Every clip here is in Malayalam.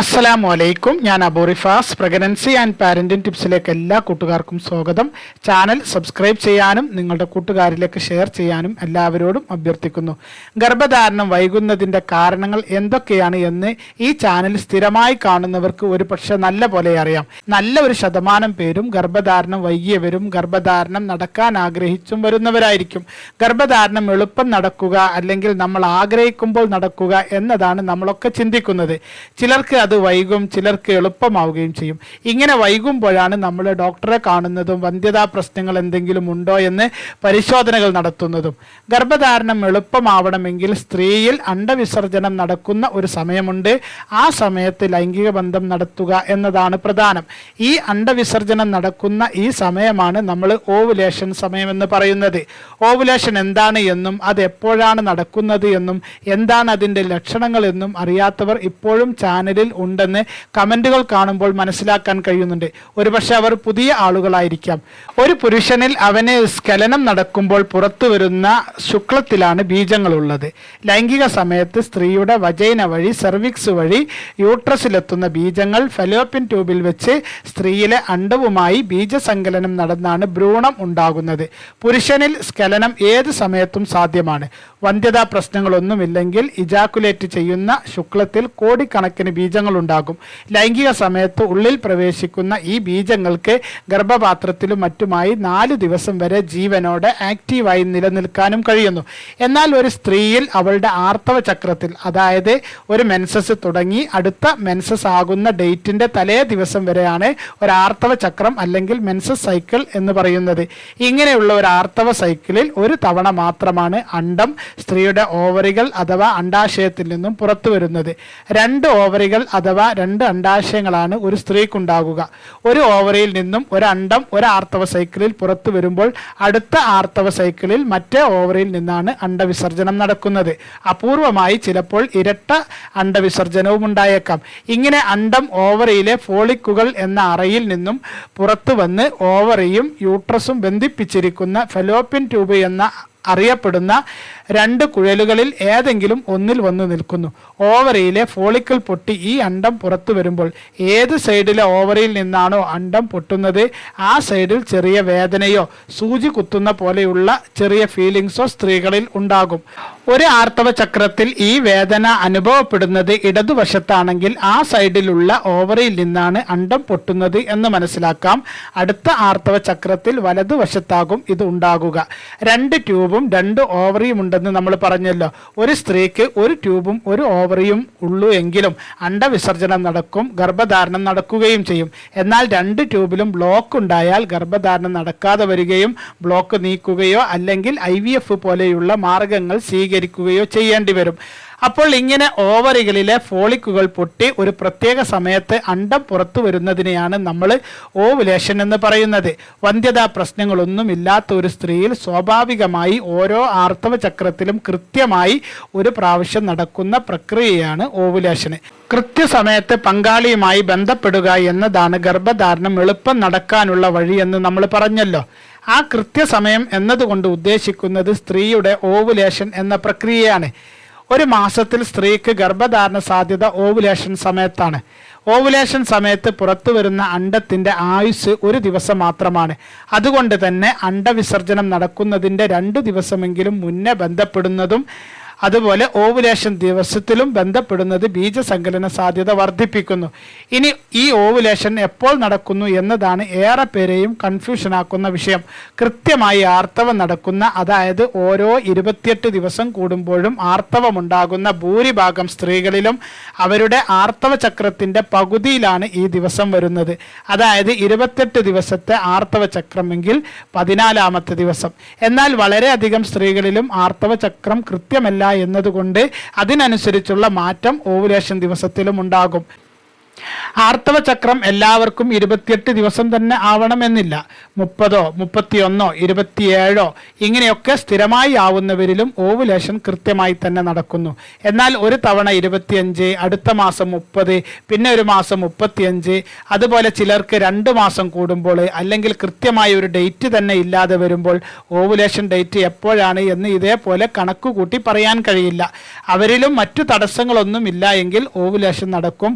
അസ്സലാമു അലൈക്കും ഞാൻ അബോറിഫാസ് പ്രഗ്നൻസി ആൻഡ് പാരന്റിംഗ് ടിപ്സിലേക്ക് എല്ലാ കൂട്ടുകാർക്കും സ്വാഗതം. ചാനൽ സബ്സ്ക്രൈബ് ചെയ്യാനും നിങ്ങളുടെ കൂട്ടുകാരിലേക്ക് ഷെയർ ചെയ്യാനും എല്ലാവരോടും അഭ്യർത്ഥിക്കുന്നു. ഗർഭധാരണം വൈകുന്നതിന്റെ കാരണങ്ങൾ എന്തൊക്കെയാണ് എന്ന് ഈ ചാനൽ സ്ഥിരമായി കാണുന്നവർക്ക് ഒരു പക്ഷെ നല്ല പോലെ അറിയാം. നല്ല ഒരു ശതമാനം പേരും ഗർഭധാരണം വൈകിയവരും ഗർഭധാരണം നടക്കാൻ ആഗ്രഹിച്ചും വരുന്നവരായിരിക്കും. ഗർഭധാരണം എളുപ്പം നടക്കുക അല്ലെങ്കിൽ നമ്മൾ ആഗ്രഹിക്കുമ്പോൾ നടക്കുക എന്നതാണ് നമ്മളൊക്കെ ചിന്തിക്കുന്നത്. ചിലർക്ക് അത് വൈകും ചിലർക്ക് എളുപ്പമാവുകയും ചെയ്യും. ഇങ്ങനെ വൈകുമ്പോഴാണ് നമ്മൾ ഡോക്ടറെ കാണുന്നതും വന്ധ്യതാ പ്രശ്നങ്ങൾ എന്തെങ്കിലും ഉണ്ടോ എന്ന് പരിശോധനകൾ നടത്തുന്നതും. ഗർഭധാരണം എളുപ്പമാവണമെങ്കിൽ സ്ത്രീയിൽ അണ്ടവിസർജനം നടക്കുന്ന ഒരു സമയമുണ്ട്. ആ സമയത്ത് ലൈംഗിക ബന്ധം നടത്തുക എന്നതാണ് പ്രധാനം. ഈ അണ്ടവിസർജനം നടക്കുന്ന ഈ സമയമാണ് നമ്മൾ ഓവുലേഷൻ സമയമെന്ന് പറയുന്നത്. ഓവുലേഷൻ എന്താണ് എന്നും അത് എപ്പോഴാണ് നടക്കുന്നത് എന്നും എന്താണ് അതിന്റെ ലക്ഷണങ്ങൾ എന്നും അറിയാത്തവർ ഇപ്പോഴും ചാനലിൽ ഉണ്ടെന്ന് കമന്റുകൾ കാണുമ്പോൾ മനസ്സിലാക്കാൻ കഴിയുന്നുണ്ട്. ഒരുപക്ഷെ അവർ പുതിയ ആളുകളായിരിക്കാം. ഒരു പുരുഷനിൽ അവന് സ്ഖലനം നടക്കുമ്പോൾ പുറത്തു വരുന്ന ശുക്ലത്തിലാണ് ബീജങ്ങളുള്ളത്. ലൈംഗിക സമയത്ത് സ്ത്രീയുടെ വജൈന വഴി സെർവിക്സ് വഴി യൂട്രസിലെത്തുന്ന ബീജങ്ങൾ ഫെലോപ്പിൻ ട്യൂബിൽ വെച്ച് സ്ത്രീയിലെ അണ്ടവുമായി ബീജസങ്കലനം നടന്നാണ് ഭ്രൂണം ഉണ്ടാകുന്നത്. പുരുഷനിൽ സ്ഖലനം ഏത് സമയത്തും സാധ്യമാണ്. വന്ധ്യതാ പ്രശ്നങ്ങളൊന്നുമില്ലെങ്കിൽ ഇജാക്കുലേറ്റ് ചെയ്യുന്ന ശുക്ലത്തിൽ കോടിക്കണക്കിന് ബീജങ്ങൾ ഉണ്ടാകും ലൈംഗിക സമയത്ത് ഉള്ളിൽ പ്രവേശിക്കുന്ന ഈ ബീജങ്ങൾക്ക് ഗർഭപാത്രത്തിലും മറ്റുമായി നാല് ദിവസം വരെ ജീവനോടെ ആക്റ്റീവായി നിലനിൽക്കാനും കഴിയുന്നു. എന്നാൽ ഒരു സ്ത്രീയിൽ അവളുടെ ആർത്തവ ചക്രത്തിൽ അതായത് ഒരു മെൻസസ് തുടങ്ങി അടുത്ത മെൻസസ് ആകുന്ന ഡേറ്റിന്റെ തലേ ദിവസം വരെയാണ് ഒരു ആർത്തവ ചക്രം അല്ലെങ്കിൽ മെൻസസ് സൈക്കിൾ എന്ന് പറയുന്നത്. ഇങ്ങനെയുള്ള ഒരു ആർത്തവ സൈക്കിളിൽ ഒരു തവണ മാത്രമാണ് അണ്ടം സ്ത്രീയുടെ ഓവറികൾ അഥവാ അണ്ടാശയത്തിൽ നിന്നും പുറത്തു വരുന്നത് രണ്ട് ഓവറികൾ അഥവാ രണ്ട് അണ്ടാശയങ്ങളാണ് ഒരു സ്ത്രീക്കുണ്ടാകുക. ഒരു ഓവറിയിൽ നിന്നും ഒരു അണ്ടം ഒരു ആർത്തവ സൈക്കിളിൽ പുറത്തു വരുമ്പോൾ അടുത്ത ആർത്തവ സൈക്കിളിൽ മറ്റേ ഓവറിയിൽ നിന്നാണ് അണ്ടവിസർജനം നടക്കുന്നത്. അപൂർവമായി ചിലപ്പോൾ ഇരട്ട അണ്ടവിസർജനവും ഉണ്ടായേക്കാം. ഇങ്ങനെ അണ്ടം ഓവറിയിലെ ഫോളിക്കുകൾ എന്ന അറയിൽ നിന്നും പുറത്തു വന്ന് ഓവറിയും യൂട്രസും ബന്ധിപ്പിച്ചിരിക്കുന്ന ഫെലോപ്പിൻ ട്യൂബ് എന്ന അറിയപ്പെടുന്ന രണ്ട് കുഴലുകളിൽ ഏതെങ്കിലും ഒന്നിൽ വന്ന് നിൽക്കുന്നു. ഓവറിയിലെ ഫോളിക്കിൾ പൊട്ടി ഈ അണ്ടം പുറത്തു വരുമ്പോൾ ഏത് സൈഡിലെ ഓവറിയിൽ നിന്നാണോ അണ്ടം പൊട്ടുന്നത്? ആ സൈഡിൽ ചെറിയ വേദനയോ സൂചി കുത്തുന്ന പോലെയുള്ള ചെറിയ ഫീലിങ്സോ സ്ത്രീകളിൽ ഉണ്ടാകും. ഒരു ആർത്തവ ചക്രത്തിൽ ഈ വേദന അനുഭവപ്പെടുന്നത് ഇടതുവശത്താണെങ്കിൽ ആ സൈഡിലുള്ള ഓവറിയിൽ നിന്നാണ് അണ്ടം പൊട്ടുന്നത് എന്ന് മനസ്സിലാക്കാം. അടുത്ത ആർത്തവ ചക്രത്തിൽ വലതുവശത്താകും ഇത് ഉണ്ടാകുക. രണ്ട് ട്യൂബും രണ്ട് ഓവറിയും ഉണ്ടെന്ന് നമ്മൾ പറഞ്ഞല്ലോ. ഒരു സ്ത്രീക്ക് ഒരു ട്യൂബും ഒരു ഓവറിയും ഉള്ളൂ എങ്കിലും അണ്ടവിസർജനം നടക്കും ഗർഭധാരണം നടക്കുകയും ചെയ്യും. എന്നാൽ രണ്ട് ട്യൂബിലും ബ്ലോക്ക് ഉണ്ടായാൽ ഗർഭധാരണം നടക്കാതെ വരികയും ബ്ലോക്ക് നീക്കുകയോ അല്ലെങ്കിൽ ഐ പോലെയുള്ള മാർഗങ്ങൾ സ്വീകരിക്കുകയോ ചെയ്യേണ്ടി വരും. അപ്പോൾ ഇങ്ങനെ ഓവറികളിലെ ഫോളിക്കുകൾ പൊട്ടി ഒരു പ്രത്യേക സമയത്ത് അണ്ടം പുറത്തു വരുന്നതിനെയാണ് നമ്മൾ ഓവുലേഷൻ എന്ന് പറയുന്നത്. വന്ധ്യതാ പ്രശ്നങ്ങളൊന്നും ഇല്ലാത്ത ഒരു സ്ത്രീയിൽ സ്വാഭാവികമായി ഓരോ ആർത്തവ ചക്രത്തിലും കൃത്യമായി ഒരു പ്രാവശ്യം നടക്കുന്ന പ്രക്രിയയാണ് ഓവുലേഷന് കൃത്യസമയത്ത് പങ്കാളിയുമായി ബന്ധപ്പെടുക എന്നതാണ് ഗർഭധാരണം എളുപ്പം നടക്കാനുള്ള വഴിയെന്ന് നമ്മൾ പറഞ്ഞല്ലോ. ആ കൃത്യസമയം എന്നതുകൊണ്ട് ഉദ്ദേശിക്കുന്നത് സ്ത്രീയുടെ ഓവുലേഷൻ എന്ന പ്രക്രിയയാണ്. ഒരു മാസത്തിൽ സ്ത്രീക്ക് ഗർഭധാരണ സാധ്യത ഓവുലേഷൻ സമയത്താണ്. ഓവുലേഷൻ സമയത്ത് പുറത്തു വരുന്ന അണ്ടത്തിന്റെ ആയുസ് ഒരു ദിവസം മാത്രമാണ്. അതുകൊണ്ട് തന്നെ അണ്ടവിസർജനം നടക്കുന്നതിന്റെ രണ്ട് ദിവസമെങ്കിലും മുന്നേ ബന്ധപ്പെടുന്നതും അതുപോലെ ഓവുലേഷൻ ദിവസത്തിലും ബന്ധപ്പെടുന്നത് ബീജസങ്കലന സാധ്യത വർദ്ധിപ്പിക്കുന്നു. ഇനി ഈ ഓവുലേഷൻ എപ്പോൾ നടക്കുന്നു എന്നതാണ് ഏറെ പേരെയും കൺഫ്യൂഷനാക്കുന്ന വിഷയം. കൃത്യമായി ആർത്തവം നടക്കുന്ന അതായത് ഓരോ ഇരുപത്തിയെട്ട് ദിവസം കൂടുമ്പോഴും ആർത്തവമുണ്ടാകുന്ന ഭൂരിഭാഗം സ്ത്രീകളിലും അവരുടെ ആർത്തവ ചക്രത്തിന്റെ പകുതിയിലാണ് ഈ ദിവസം വരുന്നത്. അതായത് ഇരുപത്തെട്ട് ദിവസത്തെ ആർത്തവ ചക്രമെങ്കിൽ പതിനാലാമത്തെ ദിവസം. എന്നാൽ വളരെയധികം സ്ത്രീകളിലും ആർത്തവ ചക്രം കൃത്യമല്ല എന്നതുകൊണ്ട് അതിനനുസരിച്ചുള്ള മാറ്റം ഓവുലേഷൻ ദിവസത്തിലും ഉണ്ടാകും. ആർത്തവ ചക്രം എല്ലാവർക്കും ഇരുപത്തിയെട്ട് ദിവസം തന്നെ ആവണമെന്നില്ല. മുപ്പതോ മുപ്പത്തിയൊന്നോ ഇരുപത്തിയേഴോ ഇങ്ങനെയൊക്കെ സ്ഥിരമായി ആവുന്നവരിലും ഓവുലേഷൻ കൃത്യമായി തന്നെ നടക്കുന്നു. എന്നാൽ ഒരു തവണ ഇരുപത്തിയഞ്ച് അടുത്ത മാസം മുപ്പത് പിന്നെ ഒരു മാസം മുപ്പത്തിയഞ്ച് അതുപോലെ ചിലർക്ക് രണ്ട് മാസം കൂടുമ്പോൾ അല്ലെങ്കിൽ കൃത്യമായ ഒരു ഡേറ്റ് തന്നെ ഇല്ലാതെ വരുമ്പോൾ ഓവുലേഷൻ ഡേറ്റ് എപ്പോഴാണ് എന്ന് ഇതേപോലെ കണക്ക് കൂട്ടി പറയാൻ കഴിയില്ല. അവരിലും മറ്റു തടസ്സങ്ങളൊന്നും ഇല്ല എങ്കിൽ ഓവുലേഷൻ നടക്കും.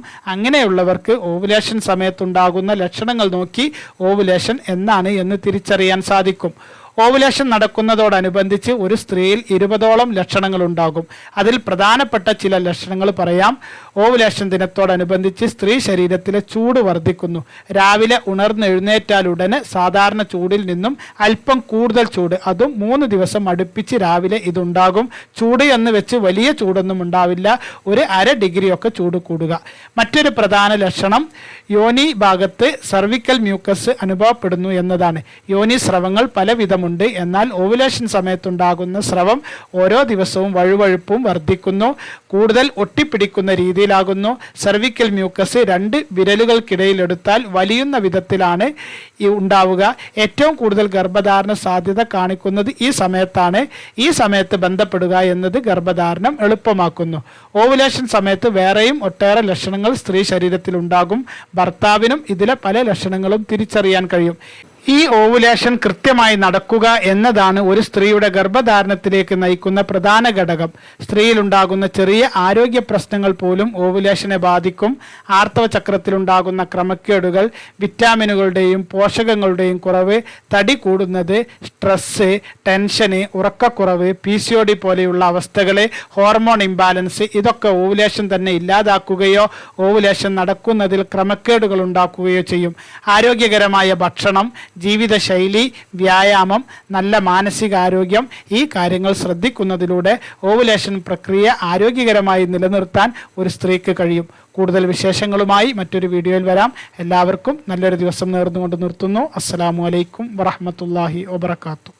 അങ്ങനെയുള്ളവർക്ക് ഓവുലേഷൻ സമയത്തുണ്ടാകുന്ന ലക്ഷണങ്ങൾ നോക്കി ഓവുലേഷൻ എന്നാണ് എന്ന് തിരിച്ചറിയാൻ സാധിക്കും. ഓവുലേഷൻ നടക്കുന്നതോടനുബന്ധിച്ച് ഒരു സ്ത്രീയിൽ ഇരുപതോളം ലക്ഷണങ്ങൾ ഉണ്ടാകും അതിൽ പ്രധാനപ്പെട്ട ചില ലക്ഷണങ്ങൾ പറയാം. ഓവുലേഷൻ ദിനത്തോടനുബന്ധിച്ച് സ്ത്രീ ശരീരത്തിലെ ചൂട് വർദ്ധിക്കുന്നു. രാവിലെ ഉണർന്നെഴുന്നേറ്റാൽ ഉടനെ സാധാരണ ചൂടിൽ നിന്നും അല്പം കൂടുതൽ ചൂട് അതും മൂന്ന് ദിവസം അടുപ്പിച്ച് രാവിലെ ഇതുണ്ടാകും. ചൂട് എന്ന് വെച്ച് വലിയ ചൂടൊന്നും ഉണ്ടാവില്ല. ഒരു അര ഡിഗ്രിയൊക്കെ ചൂട് കൂടുക. മറ്റൊരു പ്രധാന ലക്ഷണം യോനി ഭാഗത്ത് സർവിക്കൽ മ്യൂക്കസ് അനുഭവപ്പെടുന്നു എന്നതാണ്. യോനി സ്രവങ്ങൾ പലവിധമുണ്ട്. എന്നാൽ ഓവുലേഷൻ സമയത്തുണ്ടാകുന്ന സ്രവം ഓരോ ദിവസവും വഴുവഴുപ്പും വർദ്ധിക്കുന്നു. കൂടുതൽ ഒട്ടിപ്പിടിക്കുന്ന രീതിയിലാകുന്നു. സെർവിക്കൽ മ്യൂക്കസ് രണ്ട് വിരലുകൾക്കിടയിലെടുത്താൽ വലിയുന്ന വിധത്തിലാണ് ഉണ്ടാവുക. ഏറ്റവും കൂടുതൽ ഗർഭധാരണ സാധ്യത കാണിക്കുന്നത് ഈ സമയത്താണ്. ഈ സമയത്ത് ബന്ധപ്പെടുക എന്നത് ഗർഭധാരണം എളുപ്പമാക്കുന്നു. ഓവുലേഷൻ സമയത്ത് വേറെയും ഒട്ടേറെ ലക്ഷണങ്ങൾ സ്ത്രീ ശരീരത്തിൽ ഉണ്ടാകും ഭർത്താവിനും ഇതിലെ പല ലക്ഷണങ്ങളും തിരിച്ചറിയാൻ കഴിയും. ഈ ഓവുലേഷൻ കൃത്യമായി നടക്കുക എന്നതാണ് ഒരു സ്ത്രീയുടെ ഗർഭധാരണത്തിലേക്ക് നയിക്കുന്ന പ്രധാന ഘടകം. സ്ത്രീയിലുണ്ടാകുന്ന ചെറിയ ആരോഗ്യ പ്രശ്നങ്ങൾ പോലും ഓവുലേഷനെ ബാധിക്കും. ആർത്തവ ചക്രത്തിലുണ്ടാകുന്ന ക്രമക്കേടുകൾ വിറ്റാമിനുകളുടെയും പോഷകങ്ങളുടെയും കുറവ് തടി കൂടുന്നത് സ്ട്രെസ് ടെൻഷന് ഉറക്കക്കുറവ് പി സി ഒ ഡി പോലെയുള്ള അവസ്ഥകളെ ഹോർമോൺ ഇംബാലൻസ് ഇതൊക്കെ ഓവുലേഷൻ തന്നെ ഇല്ലാതാക്കുകയോ ഓവുലേഷൻ നടക്കുന്നതിൽ ക്രമക്കേടുകൾ ഉണ്ടാക്കുകയോ ചെയ്യും. ആരോഗ്യകരമായ ഭക്ഷണം ജീവിതശൈലി വ്യായാമം നല്ല മാനസികാരോഗ്യം ഈ കാര്യങ്ങൾ ശ്രദ്ധിക്കുന്നതിലൂടെ ഓവുലേഷൻ പ്രക്രിയ ആരോഗ്യകരമായി നിലനിർത്താൻ ഒരു സ്ത്രീക്ക് കഴിയും. കൂടുതൽ വിശേഷങ്ങളുമായി മറ്റൊരു വീഡിയോയിൽ വരാം. എല്ലാവർക്കും നല്ലൊരു ദിവസം നേർന്നുകൊണ്ട് നിർത്തുന്നു. അസ്സലാമു അലൈക്കും വറഹമത്തല്ലാഹി വബർക്കാത്തു